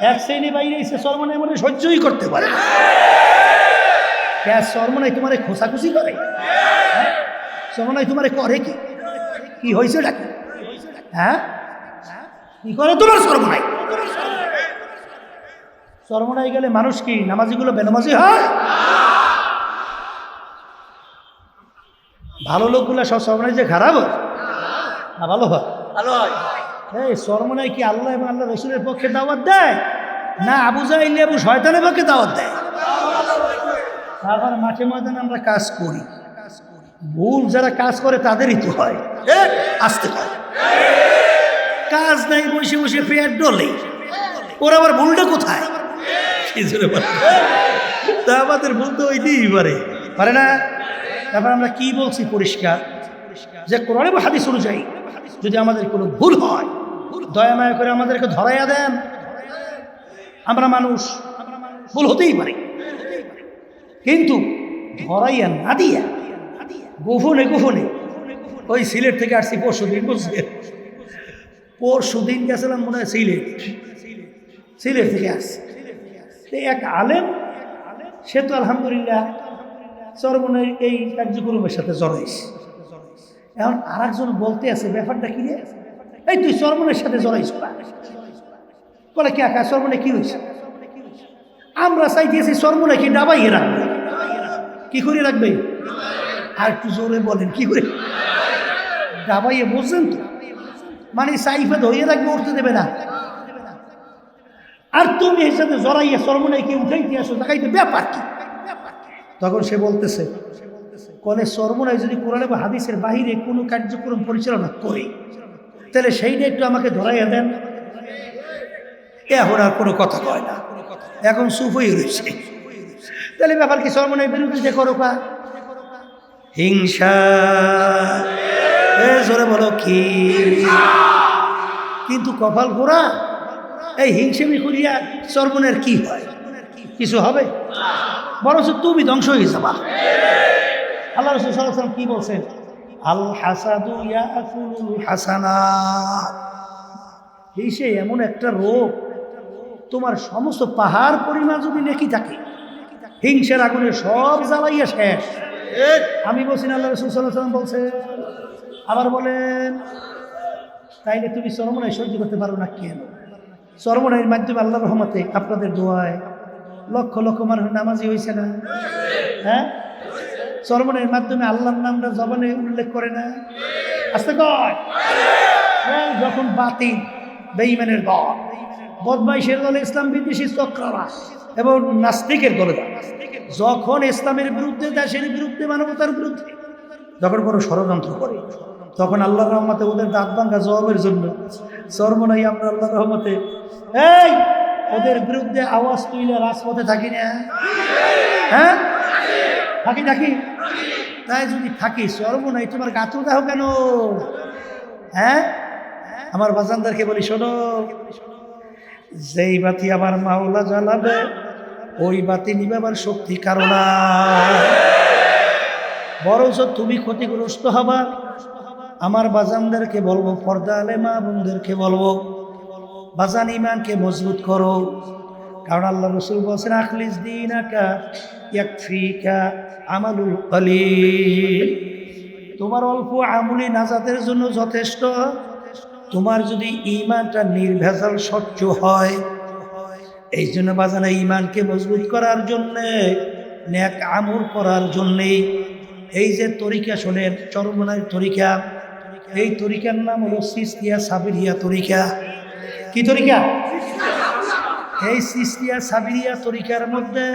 এক শ্রেণি বাইরে এসে সর্বনাই মনে সহ্যই করতে পারে গ্যাস সর্বনাই তোমারে খোসাখুসি করে। সর্বনাই তোমারে করে কি? কি হয়েছে এটা কি? হ্যাঁ? কি করে তোমার সর্বনাই সর্বনাই গেলে মানুষ কি, নামাজিগুলো বেনামাজি হয়? ভালো লোকগুলো সব সর্বনাই যে খারাপ হয়? না, ভালো হয়। ভালো হয়। এই, সর্বনাই কি আল্লাহ এবং আল্লাহ রসুলের পক্ষে দাওয়াত দেয়? না আবু জাইলি আবু শয়তানের পক্ষে দাওয়াত দেয়? তারপর মাঠে ময়দানে আমরা কাজ করি। ভুল যারা কাজ করে তাদেরই তো হয়। আসতে হয়। কাজ নাই, বসে বসে পেট ডলে। ওর আবার ভুলটা কোথায়? তা আমাদের ভুল তো ওইটাই পারে। পারে না? তারপর আমরা কি বলছি পরিষ্কার? যে কোরআনে হাদিস অনুযায়ী যদি আমাদের কোনো ভুল হয়, দয়া মায়া করে আমাদেরকে ধরাইয়া দেন। আমরা মানুষ, ভুল হতেই পারে। কিন্তু ধরাইয়া না দিয়া, গোপনে গোপনে ওই সিলেট থেকে আসছি পরশু দিন বুঝছে পরশু দিন গেছিলাম মনে হয় সিলেট। সিলেট থেকে আসছি। এক আলেম, সে তো আলহামদুলিল্লাহ চরমনের এই কার্যক্রমের সাথে জড়াইছে। এখন আর একজন বলতে আছে, ব্যাপারটা কি রে? এই তুই চরমনের সাথে জড়াইছ। বলে, কে একা চরমনে কি হয়েছে? আমরা চাইতেছি চরমনে কি ডাবাইয়ে রাখবে। কি করে রাখবে? আর একটু জোরে বলেন, কি করে? ডাবাইয়ে বলছেন তো? মানে সাইফে ধরিয়ে রাখবে, উঠতে দেবে না। আর তুমি এর সাথে জড়াইয়া চরমনে কি উঠাইতে আসো, দেখাইতে ব্যাপার কি? তখন সে বলতেছে কলে সর্বনায় যদি কোরআনে বা হাদিসের বাহিরে কোনো কার্যক্রম পরিচালনা করে, তাহলে সেইটা একটু আমাকে ধরাইয়া দেন। এখন আর কোনো কথা কয় না। এখন হয়ে রয়েছে। তাহলে ব্যাপার কি সর্বনায় বিরুদ্ধে করো কা হিংসা। জোরে বলো কি? কিন্তু কপাল ঘোরা, এই হিংসেমি করিয়া সর্বনের কি হয়? কিছু হবে? বরঞ্চ তুমি ধ্বংস হয়ে যাবা। আল্লাহ রসুল সাল্লাম কি বলছেন? আল হাসাদু ইয়াকুলুল হাসানাত এই সে এমন একটা রোগ তোমার সমস্ত পাহাড় পরিমাণ যদি নেকি থাকে হিংসার আগুনে সব জ্বালাইয়া শেষ। আমি বলছি না আল্লাহ রসুল সাল্লাহ সাল্লাম বলছেন আবার বলেন তাইলে তুমি চরমনায় সহ্য করতে পারো না কেন? চরমনাইয়ের মাধ্যমে আল্লাহ রহমতে আপনাদের দোয়ায় লক্ষ লক্ষ মানুষ নামাজি হয়েছে না? হ্যাঁ? চরমনের মাধ্যমে আল্লাহর নামটা জবানে উল্লেখ করে না? আসতে কয়। এই যখন বাতি বেইমানের দল, বদমাইশের দলে ইসলাম বিদ্বেষী চক্ররা এবং নাস্তিকের দলে যখন ইসলামের বিরুদ্ধে, দেশের বিরুদ্ধে, মানবতার বিরুদ্ধে, যখন কোনো ষড়যন্ত্র করে, তখন আল্লাহ রহমতে ওদের দাঁত ভাঙ্গা জবাবের জন্য চরমনাই আমরা আল্লাহ রহমতে, এই, ওদের বিরুদ্ধে আওয়াজ তুইলে রাজপথে থাকি না? হ্যাঁ? থাকি থাকি। তাই যদি থাকি সর্বনাই, তোমার গাত্র দেহ কেন? হ্যাঁ? আমার বাজানদারকে বলি, শোনো, যেই বাতি আমার মাওলা জ্বালাবে, ওই বাতি নিবে আমার শক্তি কারণ বরঞ্চ তুমি ক্ষতিগ্রস্ত হবা। আমার বাজানদেরকে বলব, পর্দা আলে মা বোনদেরকে বলব, বাজান ইমানকে মজবুত করো। কারণ আল্লাহ রসুল বলছেন, আখলিস দিন আকা ইয়াকফিকা আমালুল কলিল। তোমার অল্প আমুলি নাজাতের জন্য যথেষ্ট। তোমার যদি ইমানটা নির্ভেজাল, স্বচ্ছ হয়, এই জন্য বাজানে ইমানকে মজবুত করার জন্যে ন্যাক আমল করার জন্যে, এই যে তরিকা শোনেন, চরমনার তরিকা, এই তরিকার নাম হলো সিস্তিয়া সাবিরিয়া তরিকা। কি তরিকা? এই সিস্তিয়া সাবিরিয়া তরিকার মধ্যে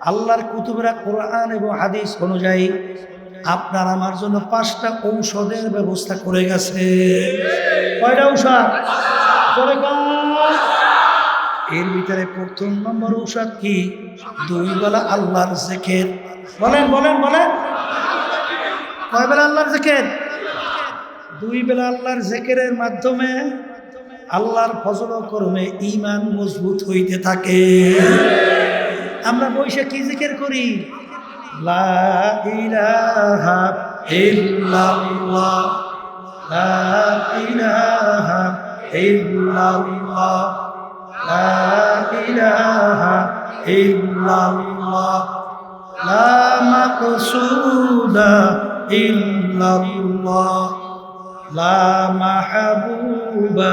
আল্লাহর কুতুবরা কোরআন এবং হাদিস অনুযায়ী আপনার আমার জন্য পাঁচটা ঔষধের ব্যবস্থা করে গেছে। কয়টা ঔষধ। এর ভিতরে প্রথম নম্বর ঔষধ কি? দুই বেলা আল্লাহর জেকের। বলেন বলেন বলেন। কয় বেলা আল্লাহর জেকের? দুই বেলা আল্লাহর জেকেরের মাধ্যমে আল্লাহর ফজল কর্মে ইমান মজবুত হইতে থাকে। আমরা বৈশে কি জিকের করি? লা লা ইল্লাল্লাহ। লা মাহবুবা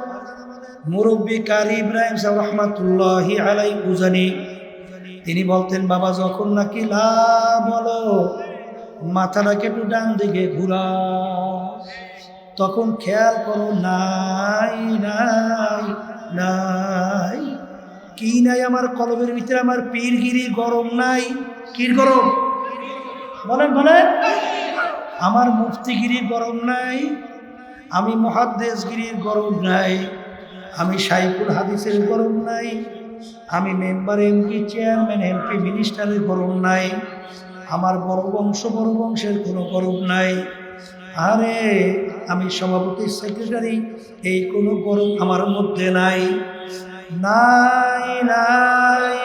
মুরব্বী কারি ইব্রাহিম সাহেব রহমাতুল্লাহ আলাই উজানি। তিনি বলতেন, বাবা, যখন নাকি লা বলো মাথাটাকে একটু ডান দিকে ঘুরা তখন খেয়াল করো, নাই নাই নাই। কি নাই আমার কলবের ভিতরে? আমার পীরগিরি গরম নাই। কির গরম? বলেন বলেন। আমার মুফতিগিরির গরম নাই। আমি মহাদ্দেশগিরির গরম নাই। আমি সাইকুল হাদিসের গরম নাই, আমি মেম্বার এমপি, চেয়ারম্যান, এমপি, মিনিস্টারের গরম নাই, আমার বড় বংশ, বড় বংশের কোনো গরম নাই। আরে, আমি সভাপতি, সেক্রেটারি, এই কোনো গরম আমার মধ্যে নাই। নাই নাই।